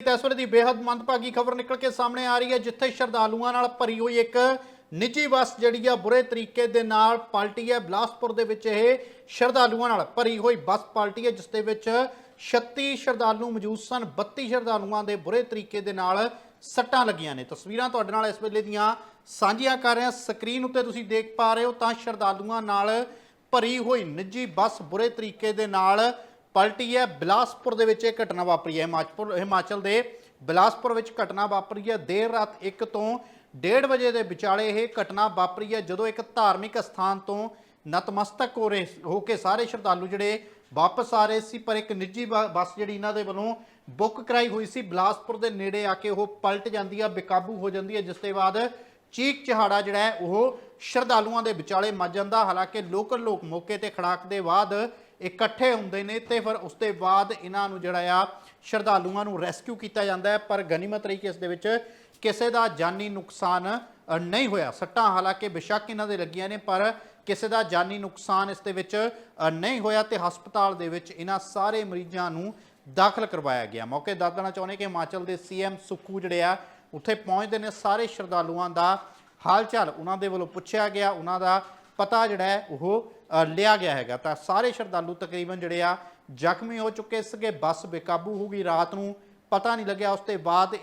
ਇਸ ਵੇਲੇ ਦੀ ਬੇहद ਮੰਦਭਾਗੀ ਖਬਰ ਨਿਕਲ ਕੇ ਸਾਹਮਣੇ ਆ ਰਹੀ ਹੈ, ਜਿੱਥੇ ਸ਼ਰਧਾਲੂਆਂ ਨਾਲ ਭਰੀ ਹੋਈ ਇੱਕ ਨਿੱਜੀ ਬੱਸ ਜਿਹੜੀ ਆ ਬੁਰੇ ਤਰੀਕੇ ਦੇ ਨਾਲ ਪਲਟੀ ਹੈ। ਬਲਾਸਪੁਰ ਦੇ ਵਿੱਚ ਇਹ ਸ਼ਰਧਾਲੂਆਂ ਨਾਲ ਭਰੀ ਹੋਈ ਬੱਸ ਪਲਟੀ ਹੈ, ਜਿਸ ਦੇ ਵਿੱਚ 36 ਸ਼ਰਧਾਲੂ ਮੌਜੂਦ ਸਨ। 32 ਸ਼ਰਧਾਲੂਆਂ ਦੇ ਬੁਰੇ ਤਰੀਕੇ ਦੇ ਨਾਲ ਸੱਟਾਂ ਲੱਗੀਆਂ ਨੇ। ਤਸਵੀਰਾਂ ਤੁਹਾਡੇ ਨਾਲ ਇਸ ਵੇਲੇ ਦੀਆਂ ਸਾਂਝੀਆਂ ਕਰ ਰਹੇ। ਹਾਂ ਸਕਰੀਨ ਉੱਤੇ ਤੁਸੀਂ ਦੇਖ ਪਾ ਰਹੇ ਹੋ ਤਾਂ ਸ਼ਰਧਾਲੂਆਂ ਨਾਲ ਭਰੀ ਹੋਈ ਨਿੱਜੀ ਬੱਸ ਬੁਰੇ ਤਰੀਕੇ ਦੇ ਨਾਲ ਪਲਟੀ ਹੈ, ਬਿਲਾਸਪੁਰ ਦੇ ਵਿੱਚ ਇਹ ਘਟਨਾ ਵਾਪਰੀ ਹੈ। ਹਿਮਾਚਲ ਹਿਮਾਚਲ ਦੇ ਬਿਲਾਸਪੁਰ ਵਿੱਚ ਘਟਨਾ ਵਾਪਰੀ ਹੈ। ਦੇਰ ਰਾਤ 1 ਤੋਂ 1:30 ਵਜੇ ਦੇ ਵਿਚਾਲੇ ਇਹ ਘਟਨਾ ਵਾਪਰੀ ਹੈ, ਜਦੋਂ ਇੱਕ ਧਾਰਮਿਕ ਸਥਾਨ ਤੋਂ ਨਤਮਸਤਕ ਹੋ ਰਹੇ ਹੋ ਕੇ ਸਾਰੇ ਸ਼ਰਧਾਲੂ ਜਿਹੜੇ ਵਾਪਸ ਆ ਰਹੇ ਸੀ, ਪਰ ਇੱਕ ਨਿੱਜੀ ਬ- ਬੱਸ ਜਿਹੜੀ ਇਹਨਾਂ ਦੇ ਵੱਲੋਂ ਬੁੱਕ ਕਰਾਈ ਹੋਈ ਸੀ। ਬਿਲਾਸਪੁਰ ਦੇ ਨੇੜੇ ਆ ਕੇ ਉਹ ਪਲਟ ਜਾਂਦੀ ਹੈ ਬੇਕਾਬੂ ਹੋ ਜਾਂਦੀ ਹੈ ਜਿਸ ਦੇ ਬਾਅਦ ਚੀਕ ਚਹਾੜਾ ਜਿਹੜਾ ਹੈ, ਉਹ ਸ਼ਰਧਾਲੂਆਂ ਦੇ ਵਿਚਾਲੇ ਮੱਚ ਜਾਂਦਾ। ਹਾਲਾਂਕਿ ਲੋਕਲ ਲੋਕ ਮੌਕੇ ਤੇ ਖੜਾਕ ਦੇ ਬਾਅਦ ਇਕੱਠੇ ਹੁੰਦੇ ਨੇ ਤੇ ਫਿਰ ਉਸ ਦੇ ਬਾਅਦ ਇਹਨਾਂ ਨੂੰ ਜਿਹੜਾ ਆ, ਸ਼ਰਧਾਲੂਆਂ ਨੂੰ ਰੈਸਕਿਊ ਕੀਤਾ ਜਾਂਦਾ ਹੈ। ਪਰ ਗਨੀਮਤ ਰਹੀ ਕਿ ਇਸ ਦੇ ਵਿੱਚ ਕਿਸੇ ਦਾ ਜਾਨੀ ਨੁਕਸਾਨ ਨਹੀਂ ਹੋਇਆ। ਸੱਟਾਂ ਹਾਲਾਂਕਿ ਬੇਸ਼ੱਕ ਇਹਨਾਂ ਦੇ ਲੱਗੀਆਂ ਨੇ, ਪਰ ਕਿਸੇ ਦਾ ਜਾਨੀ ਨੁਕਸਾਨ ਇਸ ਦੇ ਵਿੱਚ ਨਹੀਂ ਹੋਇਆ ਤੇ ਹਸਪਤਾਲ ਦੇ ਵਿੱਚ ਇਹਨਾਂ ਸਾਰੇ ਮਰੀਜ਼ਾਂ ਨੂੰ ਦਾਖਲ ਕਰਵਾਇਆ ਗਿਆ। ਮੌਕੇ ਦੱਸ ਦੇਣਾ ਚਾਹੁੰਦੇ ਕਿ ਹਿਮਾਚਲ ਦੇ ਸੀਐਮ ਸੁੱਖੂ ਜਿਹੜੇ ਆ ਉੱਥੇ ਪਹੁੰਚਦੇ ਨੇ ਸਾਰੇ ਸ਼ਰਧਾਲੂਆਂ ਦਾ ਹਾਲ ਚਾਲ ਉਹਨਾਂ ਦੇ ਵੱਲੋਂ ਪੁੱਛਿਆ ਗਿਆ, ਉਹਨਾਂ ਦਾ ਪਤਾ ਜਿਹੜਾ ਹੈ ਉਹ ਲਿਆ ਗਿਆ ਹੈਗਾ। ਤਾਂ ਸਾਰੇ ਸ਼ਰਧਾਲੂ ਤਕਰੀਬਨ ਜਿਹੜੇ ਆ ਜ਼ਖਮੀ ਹੋ ਚੁੱਕੇ ਸੀਗੇ, ਬੱਸ ਬੇਕਾਬੂ ਹੋ ਗਈ ਰਾਤ ਨੂੰ, ਪਤਾ ਨਹੀਂ ਲੱਗਿਆ ਉਸ ਤੋਂ ਬਾਅਦ